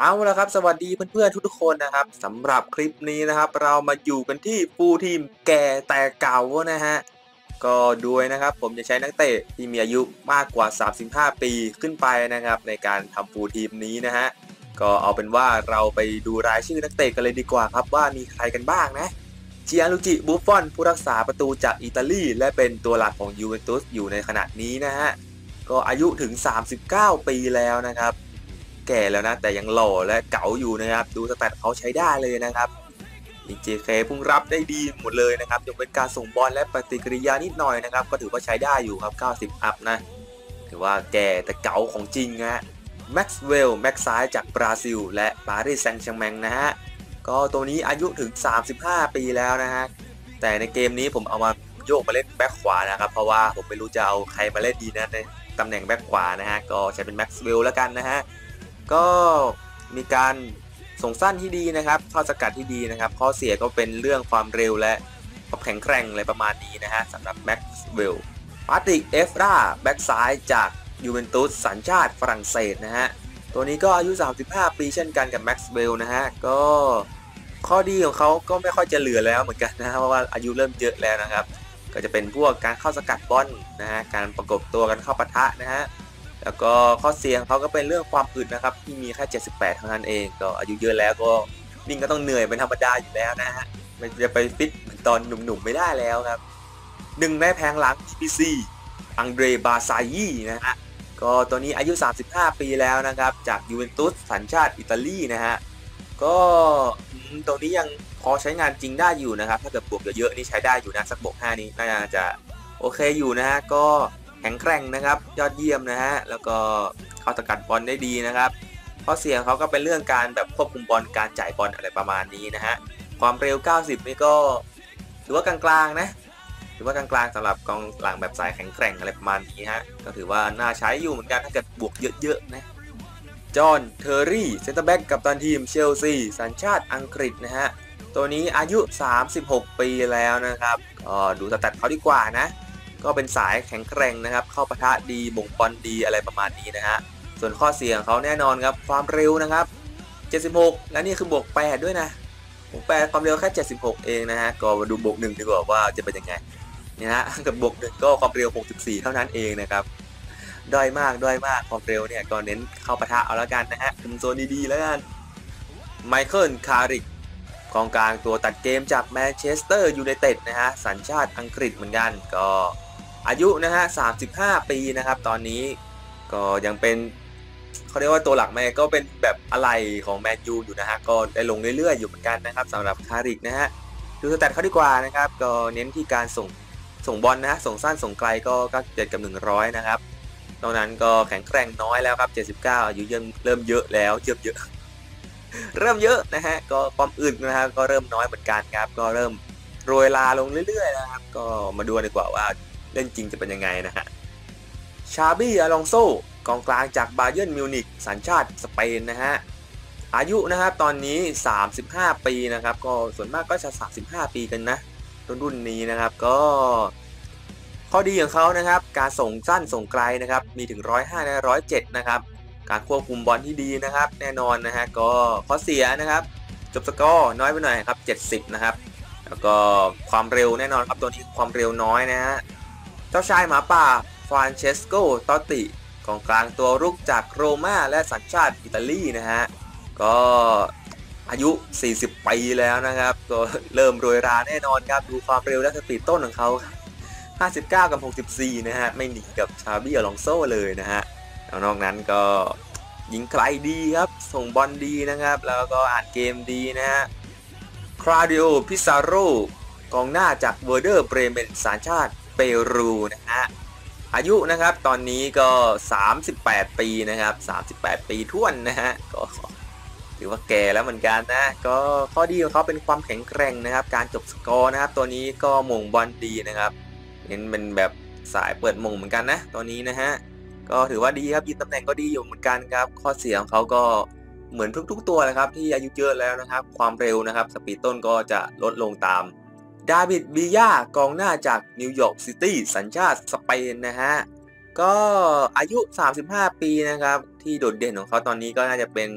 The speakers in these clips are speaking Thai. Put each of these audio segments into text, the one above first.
เอาละครับ สวัสดีเพื่อนๆทุกๆคนนะครับสำหรับคลิปนี้นะครับ เรามาอยู่กันที่ฟูทีมแก่แต่เก่านะฮะก็ด้วยนะครับ ผมจะใช้นักเตะที่มีอายุมากกว่า 35 ปีขึ้นไปนะครับ ในการทำฟูทีมนี้นะฮะก็เอาเป็นว่าเราไปดูรายชื่อนักเตะกันเลยดีกว่าครับว่ามีใครกันบ้างนะเจียลุจิบุฟฟอนผู้รักษาประตูจากอิตาลีและเป็นตัวหลักของยูเวนตุสอยู่ในขณะนี้นะฮะก็อายุถึง 39 ปีแล้วนะครับ แก่แล้วนะ แต่ยังหล่อและเก๋าอยู่นะครับ ดูสแตทเขาใช้ได้เลยนะครับอีเจเคพุ่งรับได้ดีหมดเลยนะครับยกเป็นการส่งบอลและปฏิกิริยานิดหน่อยนะครับ ก็ถือว่าใช้ได้อยู่ครับ 90 อัพนะ ถือว่าแก่แต่เก๋าของจริงฮะแม็กซ์เวลแม็กซ้ายจากบราซิล และปารีสแซงต์แชร์แมงนะฮะ ก็ตัวนี้อายุถึง 35 ปีแล้วนะฮะ แต่ในเกมนี้ผมเอามาโยกมาเล่นแบ็คขวานะครับ เพราะว่าผมไม่รู้จะเอาใครมาเล่นดีนะในตำแหน่งแบ็คขวานะฮะ ก็ใช้เป็นแม็กซ์เวลแล้วกันนะฮะ ก็มีการส่งสั้นที่ดีนะครับเข้าสกัดที่ดีนะครับ ข้อเสียก็เป็นเรื่องความเร็วและความแข็งแกร่งอะไรประมาณนี้นะฮะสำหรับแม็กซ์เวลปาติกเอฟราแบ็กซ้ายจากยูเวนตุสสัญชาติฝรั่งเศสนะฮะ ตัวนี้ก็อายุ 35 ปีเช่นกันกับแม็กซ์เวลนะฮะ ก็ข้อดีของเขาก็ไม่ค่อยจะเหลือแล้วเหมือนกันนะเพราะว่าอายุเริ่มเยอะแล้วนะครับ ก็จะเป็นพวกการเข้าสกัดบอลนะฮะ การประกบตัวกันเข้าปะทะนะฮะ แล้วก็ข้อเสียงเขาก็เป็นเรื่องความอึดนะครับที่มีแค่78 เท่านั้นเอง ก็อายุเยอะแล้วก็วิ่งก็ต้องเหนื่อยเป็นธรรมดาอยู่แล้วนะฮะมันจะไปฟิตเหมือนตอนหนุ่มๆไม่ได้แล้วครับหนึ่งในแผงหลัง TPC อังเดรบาซายีนะฮะก็ตัวนี้อายุ 35 ปีแล้วนะครับ จากยูเวนตุสสัญชาติอิตาลีนะฮะก็ตัวนี้ยังพอใช้งานจริงได้อยู่นะครับ ถ้าเกิดบวกเยอะๆนี่ใช้ได้อยู่นะ สักบวก5นี้น่าจะโอเคอยู่นะฮะก็ ข็งแกร่งนะครับ ยอดเยี่ยมนะฮะแล้วก็เขาสกัดบอลได้ดีนะครับข้อเสียงเขาก็เป็นเรื่องการแบบควบคุมบอลการจ่ายบอลอะไรประมาณนี้นะฮะความเร็ว 90 นี่ก็ถือว่ากลางๆนะถือว่ากลางๆสำหรับกองหลังแบบสายแข็งแกร่งอะไรประมาณนี้ฮะก็ถือว่าน่าใช้อยู่เหมือนกันถ้าเกิดบวกเยอะๆนะจอห์นเทอร์รี่เซนเตอร์แบ็กกับตันทีมเชลซีสัญชาติอังกฤษนะฮะตัวนี้อายุ 36 ปีแล้วนะครับก็ดูสแตทเขาดีกว่านะ ก็เป็นสายแข็งแกร่งนะครับ เข้าปะทะดีบ่งบอลดีอะไรประมาณนี้นะฮะ ส่วนข้อเสียของเขาแน่นอนครับความเร็วนะครับ 76 และนี่คือบวก 8 ด้วยนะบวก8ความเร็วแค่ 76 เองนะฮะ ก็มาดูบวก 1 ดีกว่าว่าจะเป็นยังไงนี่ฮะกับบวก 1 ก็ความเร็ว 64 เท่านั้นเองนะครับด้อยมากด้อยมากความเร็วเนี่ยก็เน้นเข้าปะทะเอาแล้วกันนะฮะคุมโซนดีๆแล้วกันไมเคิลคาริกกองกลางตัวตัดเกมจากแมนเชสเตอร์ยูไนเต็ดนะฮะสัญชาติอังกฤษเหมือนกันก็ อายุนะฮะ 35 ปีนะครับ ตอนนี้ก็ยังเป็นเขาเรียกว่าตัวหลักแม่ก็เป็นแบบอะไรของแมนยูอยู่นะฮะ ก็ได้ลงเรื่อยๆ อยู่เหมือนกันนะครับสำหรับคาริกนะฮะ ดูสแตทเขาดีกว่านะครับ ก็เน้นที่การส่งส่งบอลนะฮะ ส่งสั้นส่งไกลก็97กับ 100 นะครับตอนนั้นก็แข็งแกร่งน้อยแล้วครับ 79 อายุยังเริ่มเยอะแล้วเยอะเยอะเริ่มเยอะนะฮะ ก็ความอึดนะฮะก็เริ่มน้อยเหมือนกันครับ ก็เริ่มโรยลาลงเรื่อยๆนะครับ ก็มาดูดีกว่าว่า เล่นจริงจะเป็นยังไงนะฮะ ชาบี้อลองโซกองกลางจากบาเยิร์นมิวนิกสัญชาติสเปนนะฮะ อายุนะครับตอนนี้ 35 ปีนะครับ ก็ส่วนมากก็จะ 35 ปีกันนะ รุ่นรุ่นนี้นะครับก็ข้อดีของเขานะครับ การส่งสั้นส่งไกลนะครับ มีถึง 105และ107 นะครับ การควบคุมบอลที่ดีนะครับ แน่นอนนะฮะก็ข้อเสียนะครับ จบสกอร์น้อยไปหน่อยครับ 70 นะครับ แล้วก็ความเร็วแน่นอนครับตัวนี้ความเร็วน้อยนะฮะ จ้าชายหมาป่าฟรานเชสโกตอติกองกลางตัวรุกจากโรม่าและสัญชาติอิตาลีนะฮะ ก็อายุ 40 ปีแล้วนะครับ ก็เริ่มโรยราแน่นอนครับ ดูความเร็วและสปีดต้นของเขา 59 กับ 64 นะฮะ ไม่หนีกับชาบี้อลองโซเลยนะฮะแล้วนอกนั้นก็ยิงไกลดีครับ ส่งบอลดีนะครับ แล้วก็อ่านเกมดีนะฮะ คราดิโอ พิซาโรกองหน้าจากเวอร์เดอร์เบรเมนสัญชาติ เปรูนะฮะอายุนะครับตอนนี้ก็ 38 ปีนะครับ 38 ปีท้วนนะฮะก็ถือว่าแก่แล้วเหมือนกันนะ ก็ข้อดีของเขาเป็นความแข็งแกร่งนะครับ การจบสกอร์นะครับ ตัวนี้ก็มงบอลดีนะครับเห็นเป็นแบบสายเปิดมงเหมือนกันนะตัวนี้นะฮะก็ถือว่าดีครับยืนตำแหน่งก็ดีอยู่เหมือนกันครับ ข้อเสียของเขาก็เหมือนทุก ๆ ตัวนะครับ ที่อายุเยอะแล้วนะครับ ความเร็วนะครับ สปีดต้นก็จะลดลงตาม ดาวิดบียากองหน้าจากนิวยอร์กซิตี้สัญชาติสเปนนะฮะ ก็อายุ 35 ปีนะครับ ที่โดดเด่นของเขาตอนนี้ก็น่าจะเป็น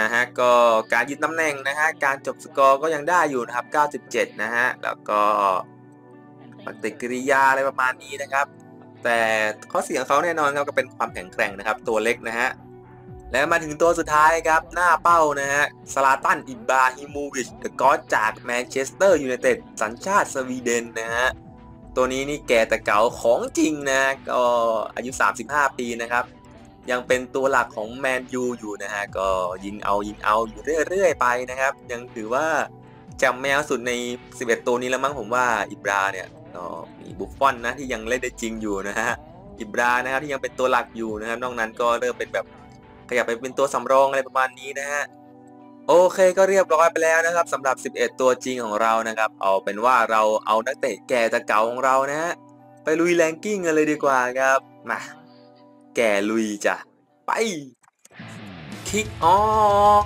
นะฮะก็การยึดตำแหน่งนะฮะการจบสกอร์ก็ยังได้อยู่นะครับ 97 นะฮะ แล้วก็ปฏิกิริยาอะไรประมาณนี้นะครับ แต่ข้อเสียงเขาแน่นอนครับก็เป็นความแข็งแกร่งนะครับ ตัวเล็กนะฮะ และมาถึงตัวสุดท้ายครับ หน้าเป้านะฮะสลาตันอิบราฮิโมวิชเดอะก็จากแมนเชสเตอร์ยูไนเต็ดสัญชาติสวีเดนนะฮะตัวนี้นี่แก่แต่เก่าของจริงนะก็อายุ 35 ปีนะครับ ยังเป็นตัวหลักของแมนยูอยู่นะฮะก็ยิงเอายิงเอาอยู่เรื่อยๆไปนะครับ ยังถือว่าจำแมวสุดใน 11 ตัวนี้แล้วมั้งผมว่าอิบราเนี่ยก็มีบุฟฟอนนะที่ยังเล่นได้จริงอยู่นะฮะอิบรานะครับที่ยังเป็นตัวหลักอยู่นะครับนอกนั้นก็เริ่มเป็นแบบ ขยับไปเป็นตัวสำรองอะไรประมาณนี้นะฮะโอเคก็เรียบร้อยไปแล้วนะครับสำหรับ 11 ตัวจริงของเรานะครับ เอาเป็นว่าเราเอานักเตะแก่แต่เก่าของเรานะฮะไปลุยแรงกิ้งกันเลยดีกว่าครับมาแก่ลุยจ้ะไปคิกออฟ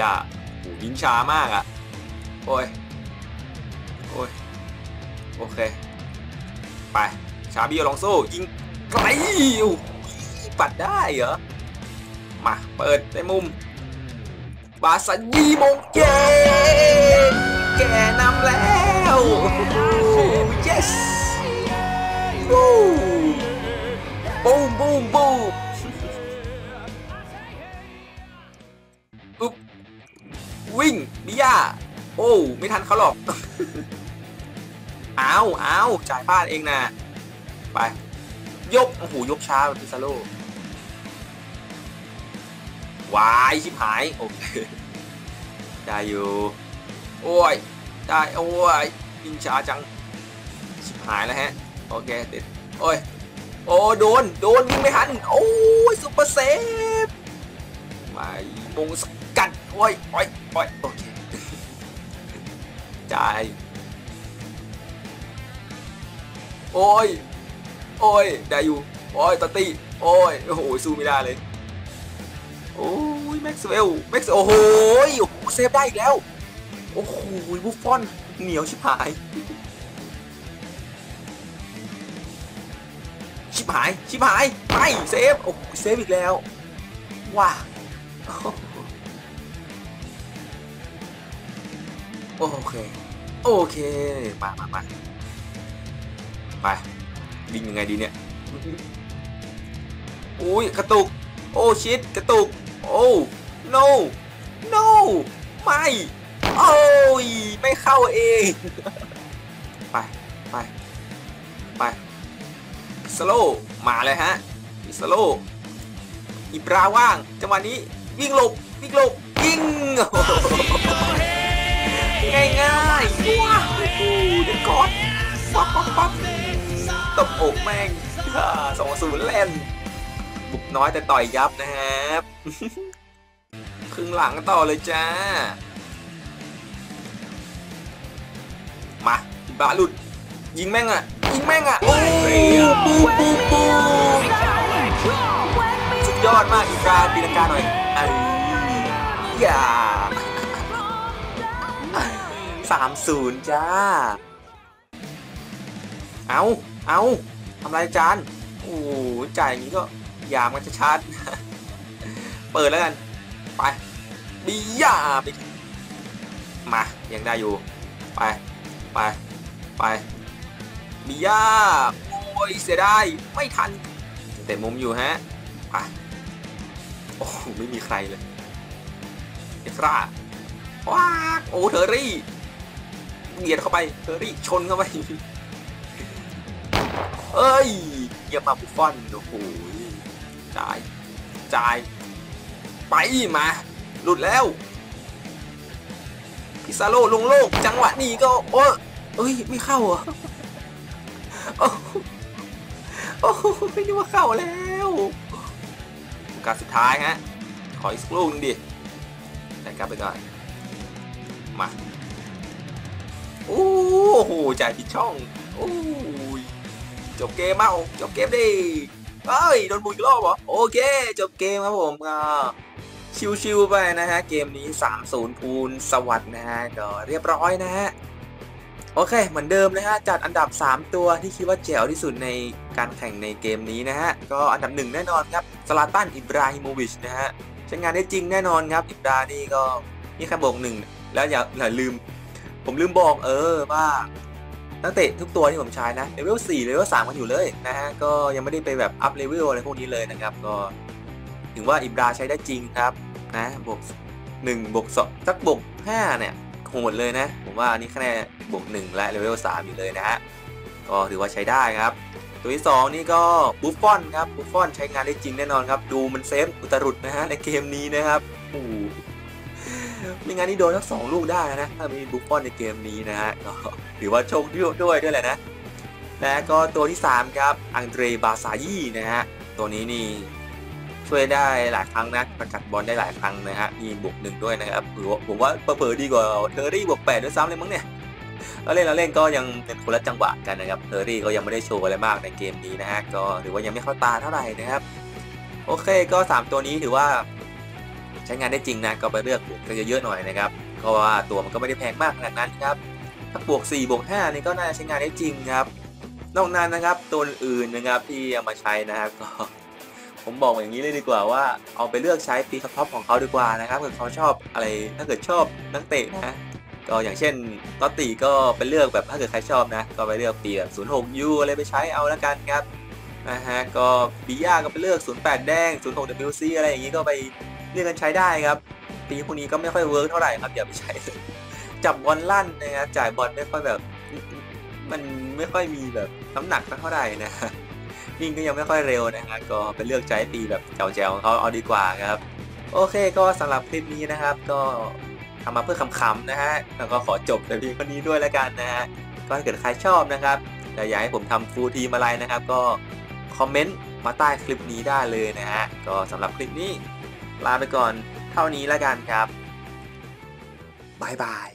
ย่าโหยิงช้ามากอะโอ้ย โอ้ย โอเค ไปาบีอลองโซ่ยิงไกลปัดได้เหรอ มา เปิดในมุม บาสันยีมงเกแกนำแล้ว yes บูบูมบูมบูมอุ๊บวิ่งบิยาโอ้ ไม่ทันเขาหรอก อ้าวอ้าวจ่ายพลาดเองนะ ไปยกโอ้โหยกช้าพิซาโลวายชิบหายโอเคได้อยู่โอ้ยได้โอ้ยยิงช้าจังชิบหายแล้วฮะโอเคเด็ดโอ้ยโอ้โดนโดนยิงไม่ทันโอ้ยซุปเปอร์เซฟม่มงสกัดโอ้ยโอ้ยโอ้ยโอเคจ่ายโอ้ย โอ้ยได้อยู่โอ้ยตตี้โอ้ยโอ้โหสู้ไม่ได้เลยโอ้ยแม็กซ์เวลแม็กซ์โอ้โหโอ้โหเซฟได้อีกแล้วโอ้โหบุฟฟอนเหนียวชิบหาย ชิบหายชิบหายไม่เซฟโอ้เซฟอีกแล้วว้าโอเค โอเคมามามาไป วิ่งยังไงดีเนี่ยอุ้ยกระตุก โอ้ชิดกระตุก โอ้ no no ไม่โอ้ยไม่เข้าเอง ไปไปไปสโลมาเลยฮะอิสโลอิบราว่าง จังหวะนี้วิ่งหลบวิ่งหลบยิงง่ายง่ายว้าวเด็กกอดปั๊บปั๊บปั๊บ ตบอกแม่งสองศูนย์เล่น บุกน้อยแต่ต่อยยับนะครับ ครึ่งหลังต่อเลยจ้า มาบาหลุด ยิงแม่งอะ ยิงแม่งอะ โอ้ปูปูปูสุดยอดมากอีกการตีลักาหน่อยไอ้ยาสามศูนย์จ้า เอา เอาทำไรจานโอ้จ่ายอย่างนี้ก็ยามมันจะชาร์จเปิดแล้วกัน ไปบียาไปมายังได้อยู่ ไป ไป ไปมิยาโอ้ยเสียดายไม่ทัน แต่มุมอยู่ฮะ ไป โอ้ไม่มีใครเลย เอฟราว้าโอ้เทอรี่เบียดเข้าไป เทอรี่ชนเข้าไป เอ้ยเยี่ยมมาบุฟฟอนโอ้โหจ่ายจ่าย ไปมา หลุดแล้ว พิซาโลลงโลก จังหวะนี้ก็ โอ้เอ้ย ไม่เข้าเหรอโอ้โอ้ไม่นึกว่าเข้าแล้วโอกาสสุดท้ายฮะ ขออีกสักลูกนึงดิแต่กลับไปก่อน มา โอ้โหจ่ายผิดช่อง โอ้ย จบเกมเอาจบเกมดิเอ้ยโดนบุยอีกรอบเหรอโอเคจบเกมครับผมก็ชิวๆไปนะฮะเกมนี้ 3-0พูนสวัสดนะฮะก็เรียบร้อยนะฮะโอเค เหมือนเดิมนะฮะ จัดอันดับ 3 ตัวที่คิดว่าเจ๋วที่สุดในการแข่งในเกมนี้นะฮะ ก็อันดับหนึ่งแน่นอนครับสลาตันอิบราฮิโมวิชนะฮะใช้งานได้จริงแน่นอนครับ อิบรานี่ก็นี่แค่บวกหนึ่งแล้วอย่าอย่าลืม ผมลืมบอกเออว่า นักเตะทุกตัวที่ผมใช้นะเลเวล4เลเวล3กันอยู่เลยนะฮะก็ยังไม่ได้ไปแบบอัพเลเวลอะไรพวกนี้เลยนะครับก็ถึงว่าอิบราใช้ได้จริงครับนะบวก1บวก2สักบวก5เนี่ยโหดเลยนะ ผมว่าอันนี้คะแนนบวก1และเลเวล3อยู่เลยนะฮะก็ถือว่าใช้ได้ครับ ตัวที่ 2 นี่ก็บุฟฟอนครับบุฟฟอนใช้งานได้จริงแน่นอนครับ ดูมันเซฟอุตรุดนะฮะในเกมนี้นะครับโอ้โห ไม่งั้นนี่โดนทั้งสองลูกได้นะ ถ้ามีบุฟฟอนในเกมนี้นะฮะก็ถือว่าโชคดีด้วยด้วยแหละนะ และก็ตัวที่ 3 ครับ อังเดรบาซายีนะฮะ ตัวนี้นี่ช่วยได้หลายครั้งนะประกัดบอลได้หลายครั้งนะฮะ มีบวกหนึ่งด้วยนะครับหรือว่าผมว่าเผลอๆดีกว่าเทอร์รี่บวกแปดด้วยซ้ำเลยมั้งเนี่ยเล่นแล้วเล่นก็ยังเป็นคนละจังหวะกันนะครับเทอร์รี่ก็ยังไม่ได้โชว์อะไรมากในเกมนี้นะฮะ ก็ถือว่ายังไม่เข้าตาเท่าไหร่นะครับ โอเคก็ 3 ตัวนี้ถือว่า ใช้งานได้จริงนะก็ไปเลือกบวกเยอะๆหน่อยนะครับเพราะว่าตัวมันก็ไม่ได้แพงมากขนาดนั้นครับถ้าบวก4บวก5นี่ก็น่าจะใช้งานได้จริงครับ นอกนั้นนะครับตัวอื่นนะครับที่เอามาใช้นะครับก็ผมบอกอย่างนี้เลยดีกว่าว่าเอาไปเลือกใช้ปีท็อปของเขาดีกว่านะครับถ้าเขาชอบอะไรถ้าเกิดชอบนักเตะนะก็อย่างเช่นตอตีก็ไปเลือกแบบถ้าเกิดใครชอบนะ ก็ไปเลือกปีแบบ06 U อะไรไปใช้เอาแล้วกันครับนะฮะก็ปีย่าก็ไปเลือก 08 แดง 06 WC อะไรอย่างนี้ก็ไป เลือกกันใช้ได้ครับปีพวกนี้ก็ไม่ค่อยเวิร์กเท่าไหร่ครับอย่าไปใช้จับบอลลั่นนะครับจ่ายบอลไม่ค่อยแบบ มันไม่ค่อยมีแบบน้ำหนักเท่าไหร่นะฮะวิ่งก็ยังไม่ค่อยเร็วนะฮะก็ไปเลือกใช้ปีแบบแจ๋วๆของเขาเอาดีกว่าครับ โอเคก็สำหรับคลิปนี้นะครับ ก็ทำมาเพื่อขำๆนะฮะแล้วก็ขอจบแต่เพียงเท่านี้ด้วยแล้วกันนะฮะก็ถ้าเกิดใครชอบนะครับแต่อยากให้ผมทำฟูลทีมอะไรนะครับ ก็คอมเมนต์มาใต้คลิปนี้ได้เลยนะฮะก็สำหรับคลิปนี้ ลาไปก่อน เท่านี้แล้วกันครับบายบาย